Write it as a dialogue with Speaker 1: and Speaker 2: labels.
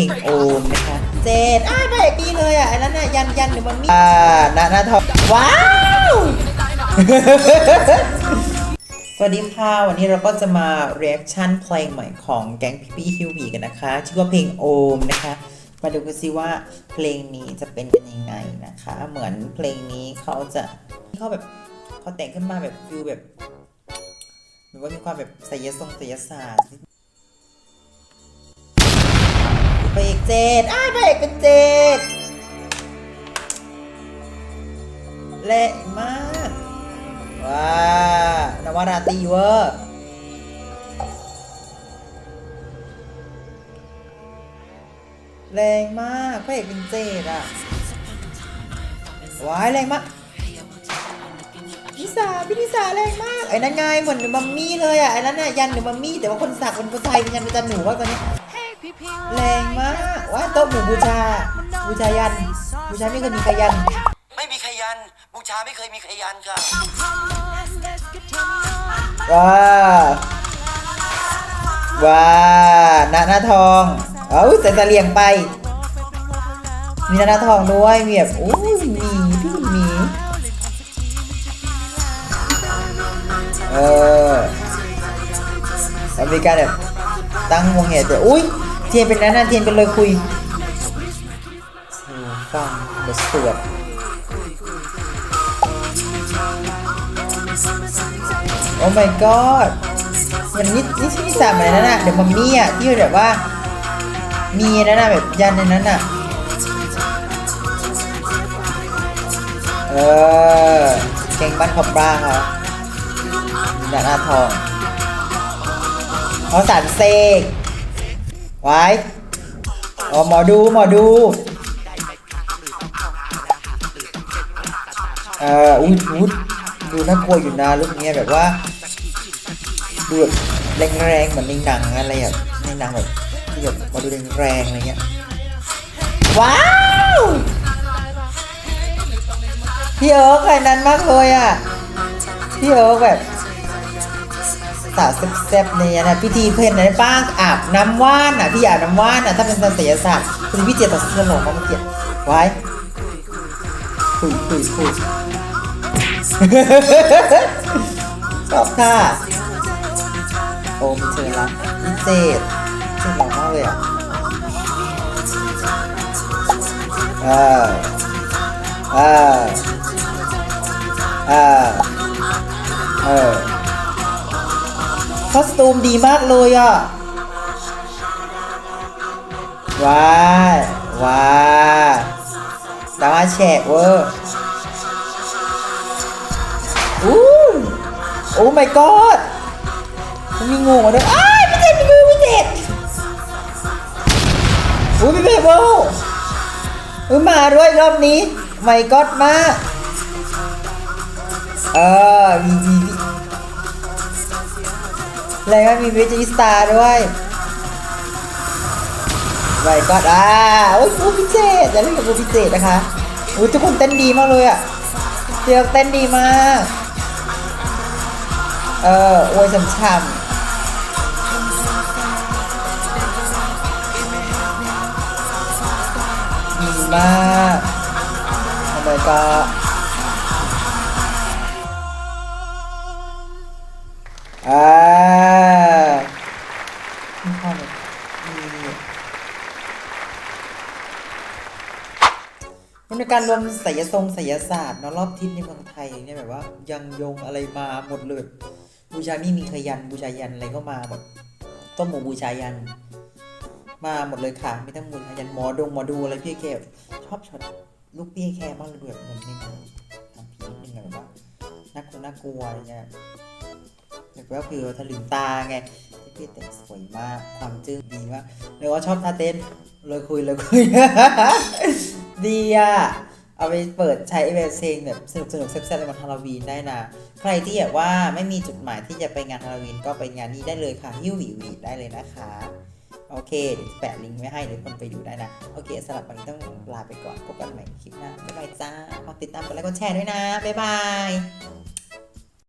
Speaker 1: เพลงโอมนะคะเจดอ้าวพระเอกนี่เลยอะอันนั้นน่ะยันยันหรือมันมีอ่านานาทองว้าว สวัสดีค่ะ วันนี้เราก็จะมา reaction เพลงใหม่ของแก๊งพี่พี่ฮิวบีกันนะคะ ชื่อว่าเพลงโอมนะคะ มาดูกันซิว่าเพลงนี้จะเป็นกันยังไงนะคะ เหมือนเพลงนี้เขาจะเขาแบบเขาแต่งขึ้นมาแบบฟิลแบบหรือว่ามีความแบบไสยทรงไสยศาสตร์ เอกเจดอ้าวพระเอกเป็นเจ็ดเละมาก ว้านวราตรีเวอร์แรงมากพระเอกเป็นเจดอะว้ายแรงมากนิสาพี่นิสาแรงมากไอ้นั่นไงเหมือนมัมมี่เลยอะไอ้นั่นน่ะยันหรือมัมมี่แต่ว่าคนสักเป็นคนไทยเป็นยันเป็นจันหนูว่าตอนนี้ แรงมากว้ายโต๊ะหมู่บูชา บูชายัน บูชาไม่เคยมีใครยัน
Speaker 2: ไม่มีใครยัน บูชาไม่เคยมีใครยันค่ะ
Speaker 1: ว้าว้าหน้าหน้าทองเอ้าใส่ตะเลียงไป มีหน้าหน้าทองด้วยมีแบบโอ้ยหมีพี่หมีเออแล้วมีการแบบตั้งวงเหตุด้วยอุ้ย เทียนเป็นนั้นนะเทียนเป็นเลยคุยสู่ฟังบทสวดโอ้ my god มันนี่นี่ชื่อนิสามอะไรนั่นน่ะเดี๋ยวมัมมี่อะที่แบบว่า มีนั่นน่ะแบบยันในนั้นน่ะเออเก่งบ้านขอบบ้าเขาหน้าหน้าทองเขาสารเสก ไว้อ๋อหมอดูหมอดูเอออุ้ยอุ้ยดูน่ากลัวอยู่นะรูปเนี้ยแบบว่าดูแบบแรงๆเหมือนในหนังอะไรอะในหนังแบบที่แบบมาดูแรงๆอะไรเงี้ยว้าวพี่เอิร์กอะไรนั้นมากเลยอะพี่เอิร์กแบบาวแซ่บๆเนี่ยนะพิธีเพนไหนป้างอาบน้ำว่านอะพี่อาบน้ำว่านอะถ้าเป็นศัลศาสตร์คุณพี่เจตัดสมองมาเมื่อกี้ไว้คุยคุยคุยชอบค่ะโอ้มีเชิญละพิเศษเชิญหล่อมากเลยอะเออเออเออเออ คอสตูมดีมากเลยอะ ว้า ว้ายดาวแฉกเวอร์อู้โอ้ my god มันมีงูมาด้วยอ้ายพี่เจ็ดพี่ดูพี่เจ็ดอู้พี่เบเบิลเออมาด้วยรอบนี้ my god มากเออมี มีมีอะไรก็มีเวจิสตาร์ด้วย my god อ่าโอ้ยปูพิเศษอย่าเล่นกับปูพิเศษนะคะอู้ทุกคนเต้นดีมากเลยอะเชือกเต้นดีมาก เออโวยช่ำๆดีมากทำไม อ่ามีความแบบมีมันเป็นการรวมไสยทรงไสยศาสตร์เนาะรอบทิศในเมืองไทยเนี่ยแบบว่า ยังยงอะไรมาหมดเลยบูชานี่มีเคยยันบูชายันอะไรก็มาแบบต้มหมูบูชายัน มาหมดเลยค่ะไม่ต้องบูชายันหมอดงหมอดูอะไรพี่แกชอบช็อตลูกพี่แค่มากเลยแบบเหมือนในหนังทำผีนิดนึงแบบว่าน่ากลัวน่ากลัวอะไรเงี้ย แบบว่าคือถลึงตาไงที่พี่แต่งสวยมากความจึ้งดีมากเลยว่าชอบท่าเต้นเลยคุยเลยคุย ดีอะเอาไปเปิดใช้เอเวอร์เพลงแบบสนุกสนุกๆแซ่บๆในวันฮาโลวีนได้นะ ใครที่แบบว่าไม่มีจุดหมายที่จะไปงานฮาโลวีนก็ไปงานนี้ได้เลยค่ะฮิวหวีหวีได้เลยนะคะ โอเคเดี๋ยวแปะลิงก์ไว้ให้เดี๋ยวคนไปดูได้นะ โอเคสำหรับวันนี้ต้องลาไปก่อนพบกันใหม่คลิปหน้าบ๊ายบายจ้าฝากติดตามกดไลค์กดแชร์ด้วยนะ บ๊ายบาย